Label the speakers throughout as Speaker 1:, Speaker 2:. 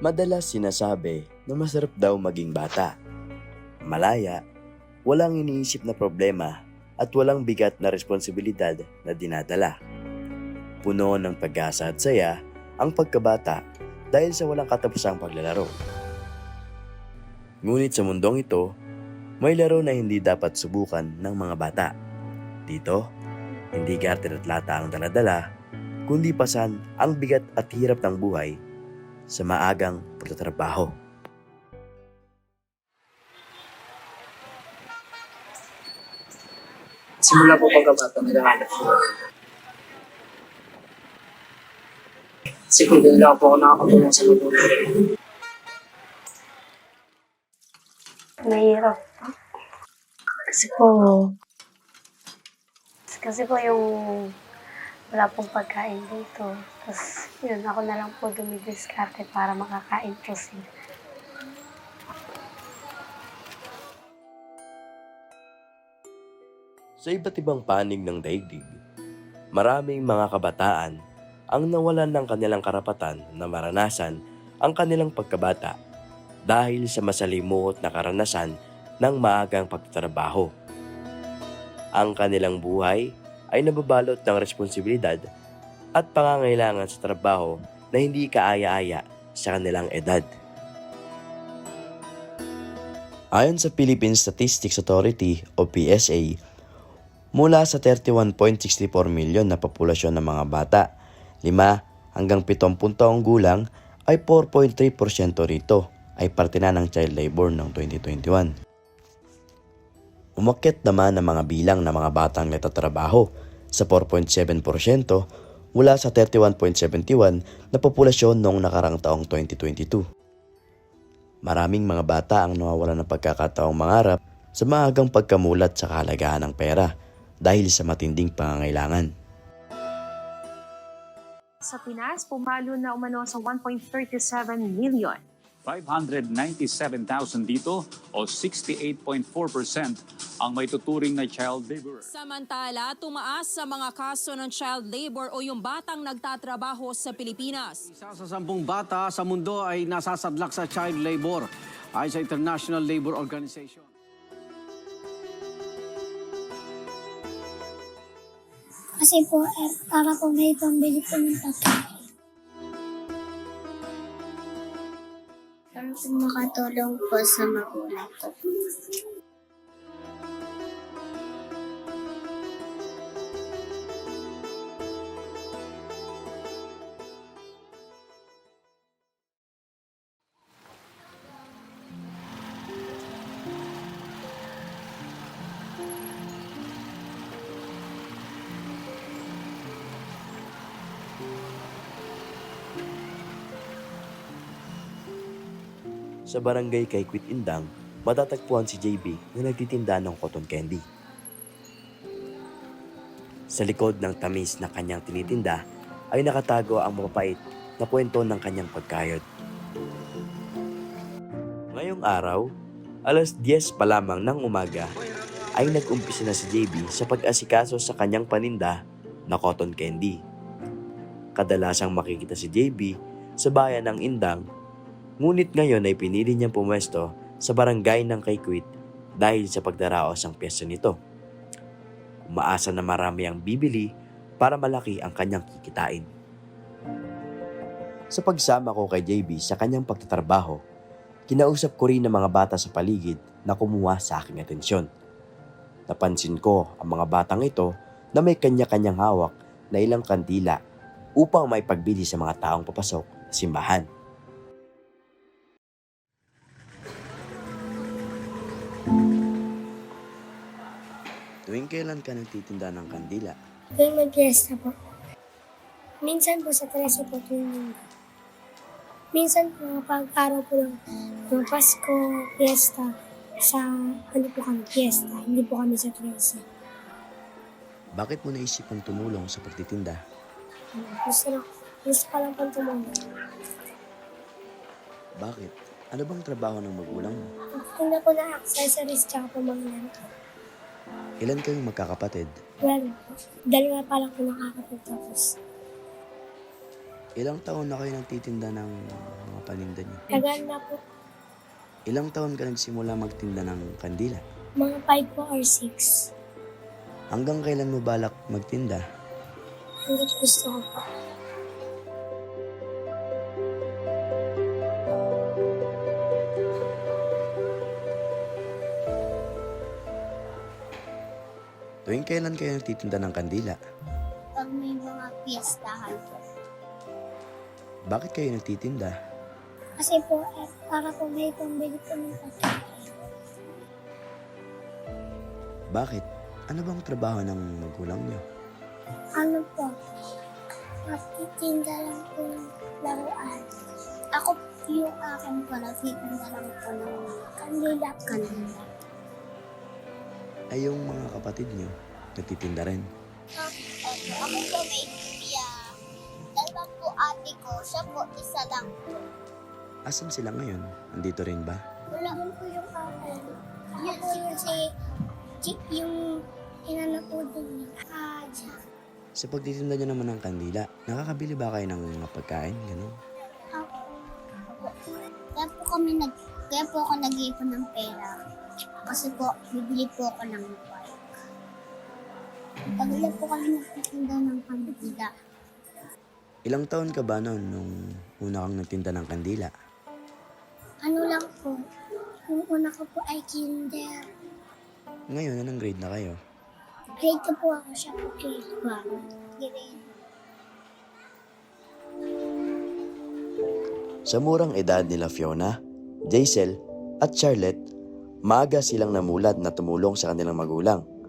Speaker 1: Madalas sinasabi na masarap daw maging bata. Malaya, walang iniisip na problema at walang bigat na responsibilidad na dinadala. Puno ng pag-asa at saya ang pagkabata dahil sa walang katapusang paglalaro. Ngunit sa mundong ito, may laro na hindi dapat subukan ng mga bata. Dito, hindi garter at lata ang daladala, kundi pasan ang bigat at hirap ng buhay sa maagang pagtatrabaho.
Speaker 2: Simula po pagkabata, naghahanap ko. Kasi kung doon lang po ako nakakatulong sa magulang.
Speaker 3: Mahirap po. Kasi po, kasi po yung wala pong pagkain dito. Tapos, yun, ako na lang po dumidiskarte para makakain po sila.
Speaker 1: Sa iba't ibang panig ng daigdig, maraming mga kabataan ang nawalan ng kanilang karapatan na maranasan ang kanilang pagkabata dahil sa masalimuot na karanasan ng maagang pagtatrabaho. Ang kanilang buhay ay nababalot ng responsibilidad at pangangailangan sa trabaho na hindi kaaya-aya sa kanilang edad. Ayon sa Philippine Statistics Authority o PSA, mula sa 31.64 milyon na populasyon ng mga bata, 5 hanggang 70 taong gulang ay 4.3% rito ay parte na ng child labor noong 2021. Umakyat naman ang mga bilang ng mga batang natatrabaho sa 4.7% mula sa 31.71 na populasyon noong nakarang taong 2022. Maraming mga bata ang nawawalan ng pagkakataong mangarap sa maagang pagkamulat sa kahalagahan ng pera dahil sa matinding pangangailangan.
Speaker 4: Sa Pinas, pumalo na umano sa 1.37 million.
Speaker 5: 597,000 dito o 68.4% ang may tuturing na child laborer.
Speaker 6: Samantala, tumaas sa mga kaso ng child labor o yung batang nagtatrabaho sa Pilipinas.
Speaker 7: Isa sa sampung bata sa mundo ay nasasadlak sa child labor ayon sa International Labor Organization.
Speaker 8: Kasi po, eh, para po may pambili po ng pagkain. Para makatulong po sa magulang ko.
Speaker 1: Sa barangay kay Quit Indang, matatagpuan si JB na nagtitinda ng cotton candy. Sa likod ng tamis na kanyang tinitinda ay nakatago ang mapapait na kwento ng kanyang pagkayod. Ngayong araw, alas 10 pa lamang ng umaga, ay nag-umpisa na si JB sa pag-asikaso sa kanyang paninda na cotton candy. Kadalasang makikita si JB sa bayan ng Indang Ngunit ngayon ay pinili niyang pumwesto sa barangay ng Kaykwit dahil sa pagdaraos ang piyesta nito. Umaasa na marami ang bibili para malaki ang kanyang kikitain. Sa pagsama ko kay JB sa kanyang pagtatrabaho, kinausap ko rin ang mga bata sa paligid na kumuha sa aking atensyon. Napansin ko ang mga batang ito na may kanya-kanyang hawak na ilang kandila upang may pagbili sa mga taong papasok sa simbahan. Tuwing kailan ka nagtitinda ng kandila?
Speaker 8: Tuwing mag-fiesta po. Minsan po sa 13 po tuwing linggo. Minsan po kapag araw po ng ng Pasko, fiesta, sa ano po kami, fiesta. Hindi po kami sa 13.
Speaker 1: Bakit mo naisipang tumulong sa pagtitinda?
Speaker 8: Gusto na, gusto pa lang pang tumulong.
Speaker 1: Bakit? Ano bang trabaho ng magulang mo?
Speaker 8: Tingnan ko na accessories tsaka po mga laro.
Speaker 1: Ilan kayong magkakapatid?
Speaker 8: Well, dalawa pa lang po nakakapagtapos.
Speaker 1: Ilang taon na kayo nagtitinda ng mga paninda niyo?
Speaker 8: Tagal na po,
Speaker 1: Ilang taon ka nagsimula magtinda ng kandila?
Speaker 8: mga 5 po or 6.
Speaker 1: Hanggang kailan mo balak magtinda?
Speaker 8: Hanggat gusto ko po.
Speaker 1: Kailan kayo nagtitinda ng kandila?
Speaker 8: Pag may mga piyestahan po.
Speaker 1: Bakit kayo nagtitinda?
Speaker 8: Kasi po, eh, para po may pambili po ng pagkain.
Speaker 1: Bakit? Ano bang trabaho ng magulang niyo?
Speaker 8: Ano po? Magtitinda lang po ng laruan. Ako yung akin po, nagtitinda lang po ng kandila. Kandila.
Speaker 1: Ay yung mga kapatid niyo, nagtitinda rin.
Speaker 9: Ako po may kuya. Dalawa po ate ko, siya po isa lang po.
Speaker 1: Asan sila ngayon? Andito rin ba?
Speaker 8: Wala yun po yung akin. Ako po yung si, si yung inano po din niya.
Speaker 1: Sa pagtitinda niyo naman ng kandila, nakakabili ba kayo ng mga pagkain? Ganun?
Speaker 9: Kaya po kami nag, kaya po ako nag-iipon ng pera. Kasi po, bibili po ako ng Pagla po kami nagtitinda ng kandila.
Speaker 1: Ilang taon ka ba noon nung una kang nagtinda ng kandila?
Speaker 8: Ano lang po, yung una ko po ay kinder.
Speaker 1: Ngayon, anong grade na kayo?
Speaker 8: Grade 2 po ako siya po grade 1. Grade
Speaker 1: Sa murang edad nila Fiona, Jaisel at Charlotte, maaga silang namulat na tumulong sa kanilang magulang.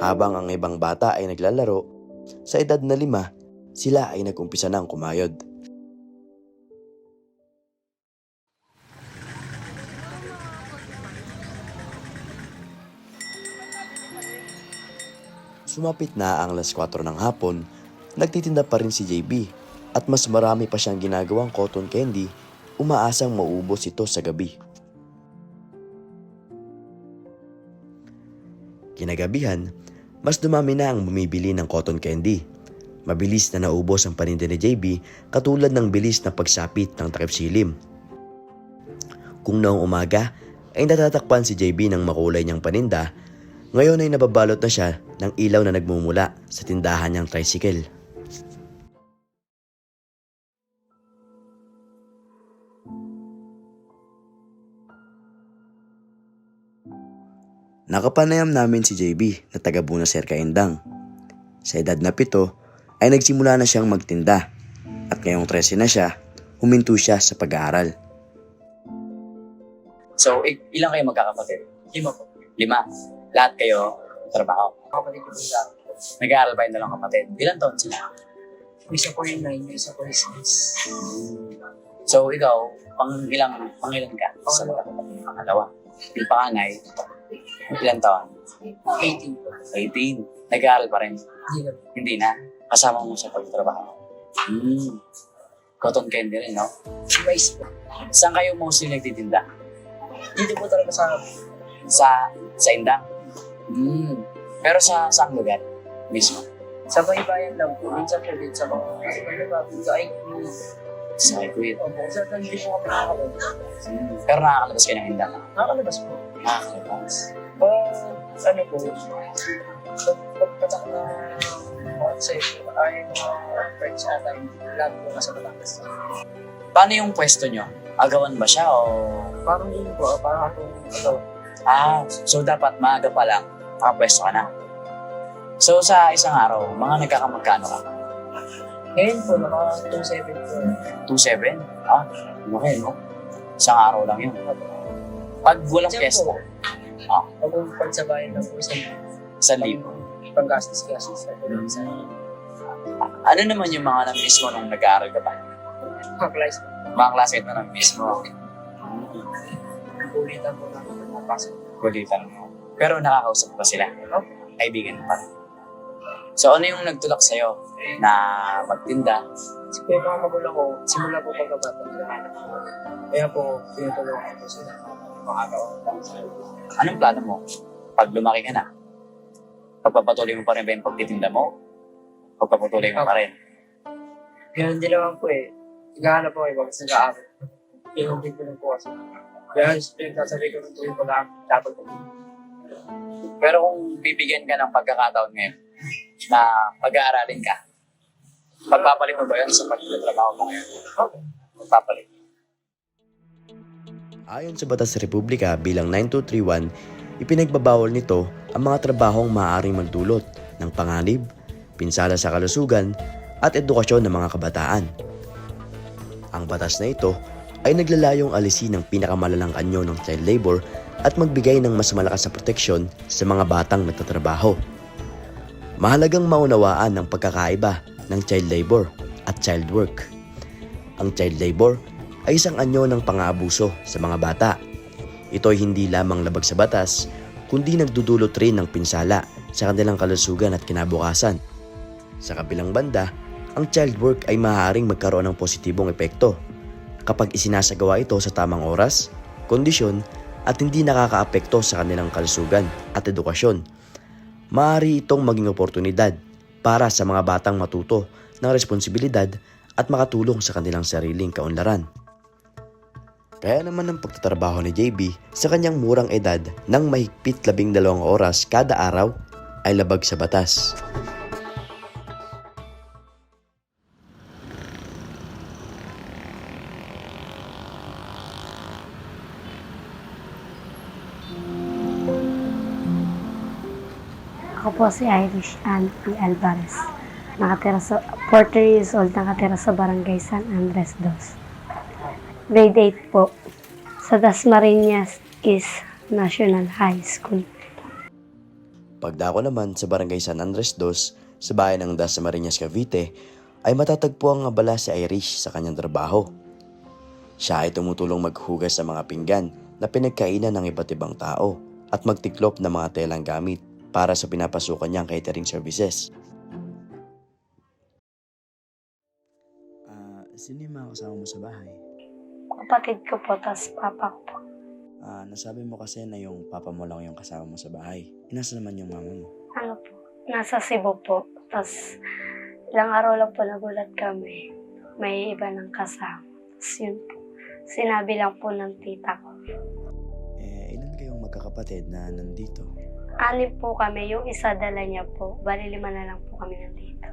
Speaker 1: Habang ang ibang bata ay naglalaro, sa edad na lima, sila ay nag-umpisa ng kumayod. Sumapit na ang alas 4 ng hapon, nagtitinda pa rin si JB at mas marami pa siyang ginagawang cotton candy, umaasang maubos ito sa gabi. Kinagabihan, mas dumami na ang bumibili ng cotton candy. Mabilis na naubos ang paninda ni JB katulad ng bilis na pagsapit ng takip silim. Kung noong umaga ay natatakpan si JB ng makulay niyang paninda, ngayon ay nababalot na siya ng ilaw na nagmumula sa tindahan niyang tricycle. Nakapanayam namin si JB na taga Buenos Aires Kaindang. Sa edad na pito ay nagsimula na siyang magtinda at ngayong 13 na siya, huminto siya sa pag-aaral.
Speaker 2: So, ilang kayo magkakapatid? Lima po. Lima. Lahat kayo trabaho. Kapatid ko sa Nag-aaral ba yung dalawang kapatid? Ilan taon sila? Isa po yung nine, isa po yung six. So, ikaw, pang ilang, pang ilan ka? Sa magkakapatid? Pangalawa. Yung panganay, ilan taon? 18. 18. Nag-aaral pa rin? Hindi na. Hindi na. Kasama mo sa pagtrabaho. Hmm. Cotton candy rin, no? Rice po. Saan kayo mostly nagtitinda? Dito po talaga sa... Sa, sa Indang? Hmm. Pero sa saang lugar mismo?
Speaker 10: Sa baybayan lang po, minsan po din sa mga ano ba, sa IQ.
Speaker 2: Sa Kuwait.
Speaker 10: Opo, sa hindi po kami nakakabot.
Speaker 2: Hmm. Pero nakakalabas kayo ng Indang?
Speaker 10: Nakakalabas po.
Speaker 2: Nakakalabas.
Speaker 10: Pag, ano po, pag pagpatak na sa ay mga friends ata, lahat po nasa Batangas.
Speaker 2: Paano yung pwesto nyo? Agawan ba siya o...
Speaker 10: Parang yun po, parang akong ano,
Speaker 2: Ah, so dapat maaga pa lang, makapwesto ka na. So sa isang araw, mga nagkakamagkano ka?
Speaker 10: ngayon po, naka 2.7 po.
Speaker 2: 2-7? Ah, okay, no? Isang araw lang yun. Pag walang
Speaker 10: Diyan
Speaker 2: pwesto,
Speaker 10: po,
Speaker 2: ah,
Speaker 10: pag pag sa bayan lang po, isang
Speaker 2: isang libo.
Speaker 10: panggastos-gastos sa po. Sa
Speaker 2: Ano naman yung mga na-miss mo nung nag-aaral ka pa?
Speaker 10: mga class po.
Speaker 2: Mga classmate mo na-miss mo?
Speaker 10: Ulitan po namin napasok.
Speaker 2: Kulitan mo. Pero nakakausap pa sila.
Speaker 10: Opo.
Speaker 2: Kaibigan pa. So ano yung nagtulak sa'yo na magtinda?
Speaker 10: Yung mga magulang ko, simula po pagkabata nila. Kaya po, tinutulungan ko sila.
Speaker 2: Anong plano mo? pag lumaki ka na, pagpapatuloy mo pa rin ba yung pagtitinda mo? Pagpapatuloy mo pa rin.
Speaker 10: Ganun din naman po eh. Naghahanap po kayo kasi nag-aaral. Ganun din po lang po kasi. Kaya pinagsasabi ko ng tuloy ko lang dapat po.
Speaker 2: Pero kung bibigyan ka ng pagkakataon ngayon na pag-aaralin ka, pagpapalit mo ba yun sa pagtatrabaho mo ngayon? Pagpapalit.
Speaker 1: Ayon sa Batas Republika bilang 9231, ipinagbabawal nito ang mga trabahong maaaring magdulot ng panganib, pinsala sa kalusugan at edukasyon ng mga kabataan. Ang batas na ito ay naglalayong alisin ang pinakamalalang anyo ng child labor at magbigay ng mas malakas na proteksyon sa mga batang nagtatrabaho. Mahalagang maunawaan ang pagkakaiba ng child labor at child work. Ang child labor ay isang anyo ng pang-aabuso sa mga bata. Ito ay hindi lamang labag sa batas, kundi nagdudulot rin ng pinsala sa kanilang kalusugan at kinabukasan. Sa kabilang banda, ang child work ay maaaring magkaroon ng positibong epekto kapag isinasagawa ito sa tamang oras, kondisyon at hindi nakakaapekto sa kanilang kalusugan at edukasyon. Maaari itong maging oportunidad para sa mga batang matuto ng responsibilidad at makatulong sa kanilang sariling kaunlaran. Kaya naman ang pagtatrabaho ni JB sa kanyang murang edad ng mahigpit labing dalawang oras kada araw ay labag sa batas.
Speaker 3: Ako po si Irish Ann. Alvarez. Nakatira sa, 40 years old, nakatira sa Barangay San Andres Dos. Grade 8 po. Sa Dasmariñas is National High School.
Speaker 1: Pagdako naman sa barangay San Andres Dos sa bayan ng Dasmariñas, Cavite ay matatagpo ang abala si Irish sa kanyang trabaho. Siya ay tumutulong maghugas sa mga pinggan na pinagkainan ng iba't ibang tao at magtiklop ng mga telang gamit para sa pinapasukan niyang catering services. Ah, sino yung mga kasama mo sa bahay?
Speaker 3: Kapatid ko po, tas papa ko po.
Speaker 1: Ah, nasabi mo kasi na yung papa mo lang yung kasama mo sa bahay. Inasa naman yung mama mo?
Speaker 3: Ano po, nasa Cebu po. Tas ilang araw lang po nagulat kami. May iba ng kasama. Tas yun po. Sinabi lang po ng tita ko.
Speaker 1: Eh, ilan kayong magkakapatid na nandito?
Speaker 3: Anim po kami, yung isa dala niya po. Bali lima na lang po kami nandito.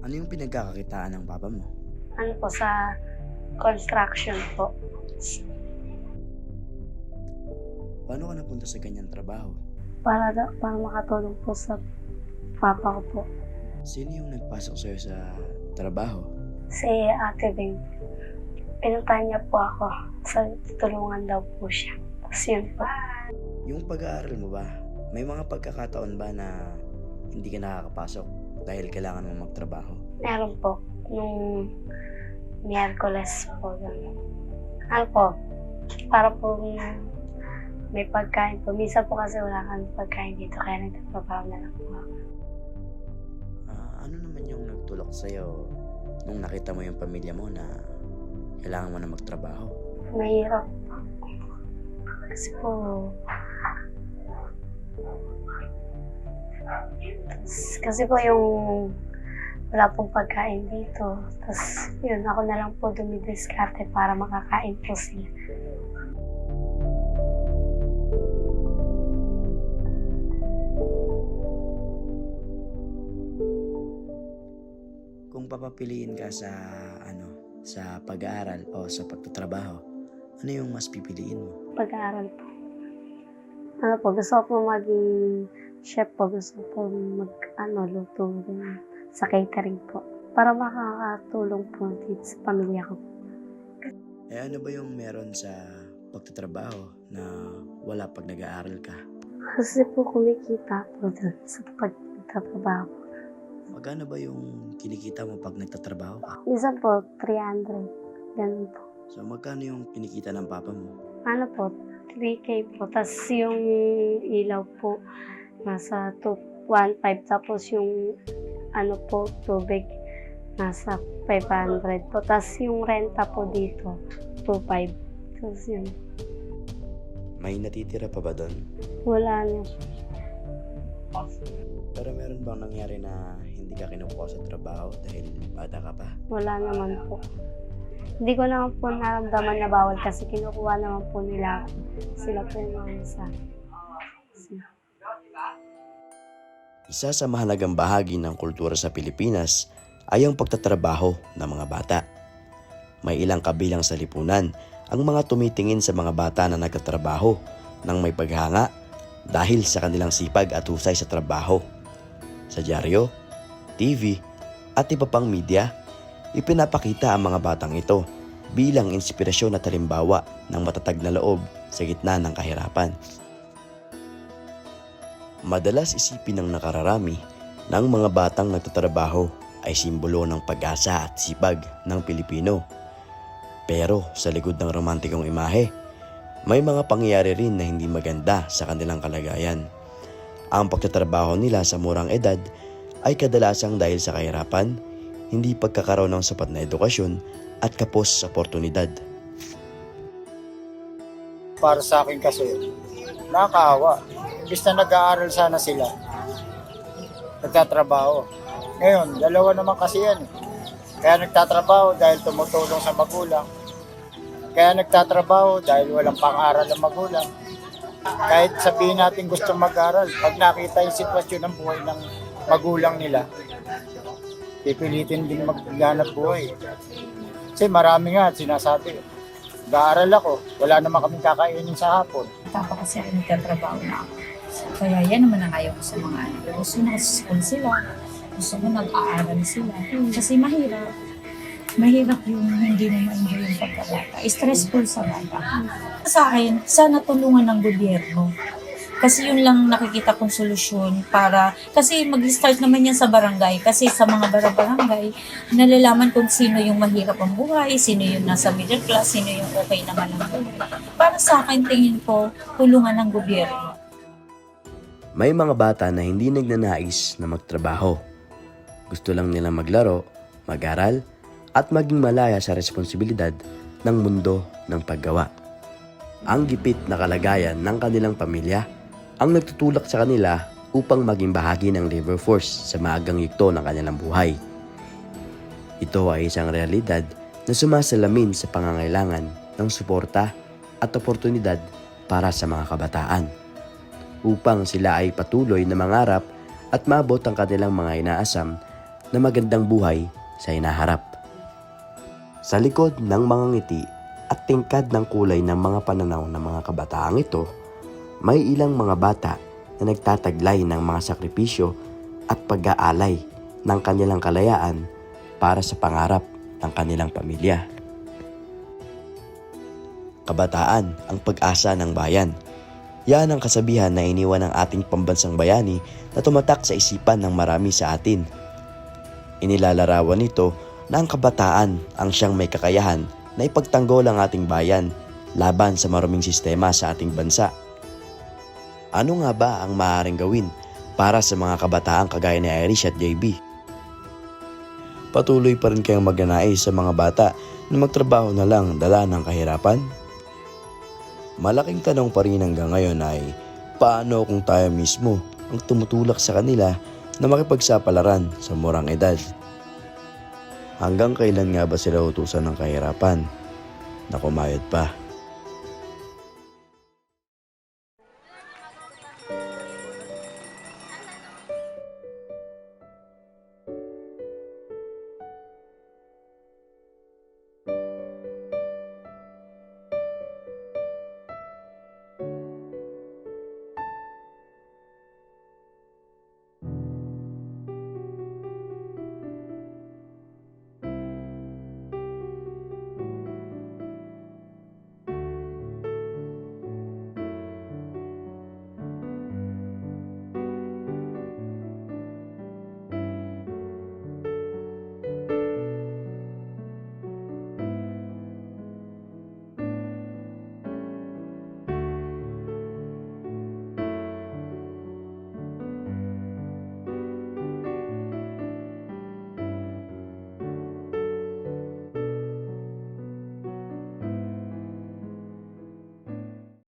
Speaker 1: Ano yung pinagkakakitaan ng papa mo?
Speaker 3: Ano po, sa construction po.
Speaker 1: Paano ka napunta sa ganyang trabaho?
Speaker 3: Para, da- para makatulong po sa papa ko po.
Speaker 1: Sino yung nagpasok sa'yo sa trabaho?
Speaker 3: Si Ate Bing. Pinuntahan niya po ako. Sa tulungan daw po siya. Tapos yun po.
Speaker 1: Yung pag-aaral mo ba, may mga pagkakataon ba na hindi ka nakakapasok dahil kailangan mo magtrabaho?
Speaker 3: Meron po. Nung Miyerkules po. ganun. Ano po? Para po may pagkain po. Minsan po kasi wala kang pagkain dito kaya nagtatrabaho na lang po ako.
Speaker 1: Ah, ano naman yung nagtulak sa'yo nung nakita mo yung pamilya mo na kailangan mo na magtrabaho?
Speaker 3: Mahirap po. Kasi po kasi po yung wala pong pagkain dito. Tapos yun, ako na lang po dumidiskarte para makakain po sila.
Speaker 1: Kung papapiliin ka sa ano, sa pag-aaral o sa pagtatrabaho, ano yung mas pipiliin mo?
Speaker 3: Pag-aaral po. Ano po, gusto ko po maging chef po. Gusto ko po mag, ano, luto sa catering po. Para makakatulong po dito sa pamilya ko.
Speaker 1: Eh ano ba yung meron sa pagtatrabaho na wala pag nag-aaral ka?
Speaker 3: Kasi po kumikita po dun sa pagtatrabaho.
Speaker 1: Magkano ba yung kinikita mo pag nagtatrabaho ka?
Speaker 3: Minsan po, 300. Ganun po.
Speaker 1: So magkano yung kinikita ng papa mo?
Speaker 3: Ano po, 3K po. Tapos yung ilaw po, nasa 2, 1.5. Tapos yung ano po, tubig, nasa 500 po. Tapos yung renta po dito, 2.5. Tapos yun,
Speaker 1: May natitira pa ba doon?
Speaker 3: wala na.
Speaker 1: Pero meron bang nangyari na hindi ka kinukuha sa trabaho dahil bata ka pa?
Speaker 3: Wala naman po. Hindi ko naman po naramdaman na bawal kasi kinukuha naman po nila sila po yung mga sa
Speaker 1: Isa sa mahalagang bahagi ng kultura sa Pilipinas ay ang pagtatrabaho ng mga bata. May ilang kabilang sa lipunan ang mga tumitingin sa mga bata na nagtatrabaho ng may paghanga dahil sa kanilang sipag at husay sa trabaho. Sa dyaryo, TV, at iba pang media, ipinapakita ang mga batang ito bilang inspirasyon at halimbawa ng matatag na loob sa gitna ng kahirapan. Madalas isipin ng nakararami ng mga batang nagtatrabaho ay simbolo ng pag-asa at sipag ng Pilipino. Pero sa likod ng romantikong imahe, may mga pangyayari rin na hindi maganda sa kanilang kalagayan. Ang pagtatrabaho nila sa murang edad ay kadalasang dahil sa kahirapan, hindi pagkakaroon ng sapat na edukasyon at kapos sa oportunidad.
Speaker 11: para sa akin kasi nakakaawa. Imbis na nag-aaral sana sila, nagtatrabaho. Ngayon, dalawa naman kasi yan. Kaya nagtatrabaho dahil tumutulong sa magulang. Kaya nagtatrabaho dahil walang pang-aral ang magulang. Kahit sabihin natin gusto mag-aral, pag nakita yung sitwasyon ng buhay ng magulang nila, pipilitin din maghanap buhay. Kasi marami nga sinasabi, Nag-aaral ako, wala naman kaming kakainin sa hapon.
Speaker 12: Tapa kasi ako nagtatrabaho na ako. Kaya yan naman ang ayaw ko sa mga anak. Gusto na sa school sila. Gusto ko nag-aaral sila. Kasi mahirap. Mahirap yung hindi mo ma-enjoy yung pagkabata. Stressful sa bata. Sa akin, sana tulungan ng gobyerno. Kasi yun lang nakikita kong solusyon para, kasi mag-start naman yan sa barangay. Kasi sa mga bara- barangay, nalalaman kung sino yung mahirap ang buhay, sino yung nasa middle class, sino yung okay naman ang buhay. Para sa akin, tingin ko, tulungan ng gobyerno.
Speaker 1: May mga bata na hindi nagnanais na magtrabaho. Gusto lang nilang maglaro, mag-aral, at maging malaya sa responsibilidad ng mundo ng paggawa. Ang gipit na kalagayan ng kanilang pamilya ang nagtutulak sa kanila upang maging bahagi ng labor force sa maagang yugto ng kanilang buhay. Ito ay isang realidad na sumasalamin sa pangangailangan ng suporta at oportunidad para sa mga kabataan upang sila ay patuloy na mangarap at maabot ang kanilang mga inaasam na magandang buhay sa inaharap. Sa likod ng mga ngiti at tingkad ng kulay ng mga pananaw ng mga kabataang ito, may ilang mga bata na nagtataglay ng mga sakripisyo at pag-aalay ng kanilang kalayaan para sa pangarap ng kanilang pamilya. Kabataan ang pag-asa ng bayan. Yan ang kasabihan na iniwan ng ating pambansang bayani na tumatak sa isipan ng marami sa atin. Inilalarawan nito na ang kabataan ang siyang may kakayahan na ipagtanggol ang ating bayan laban sa maruming sistema sa ating bansa. Ano nga ba ang maaaring gawin para sa mga kabataan kagaya ni Irish at JB? Patuloy pa rin kayong magnanais sa mga bata na magtrabaho na lang dala ng kahirapan? Malaking tanong pa rin hanggang ngayon ay paano kung tayo mismo ang tumutulak sa kanila na makipagsapalaran sa murang edad? Hanggang kailan nga ba sila utusan ng kahirapan na kumayod pa?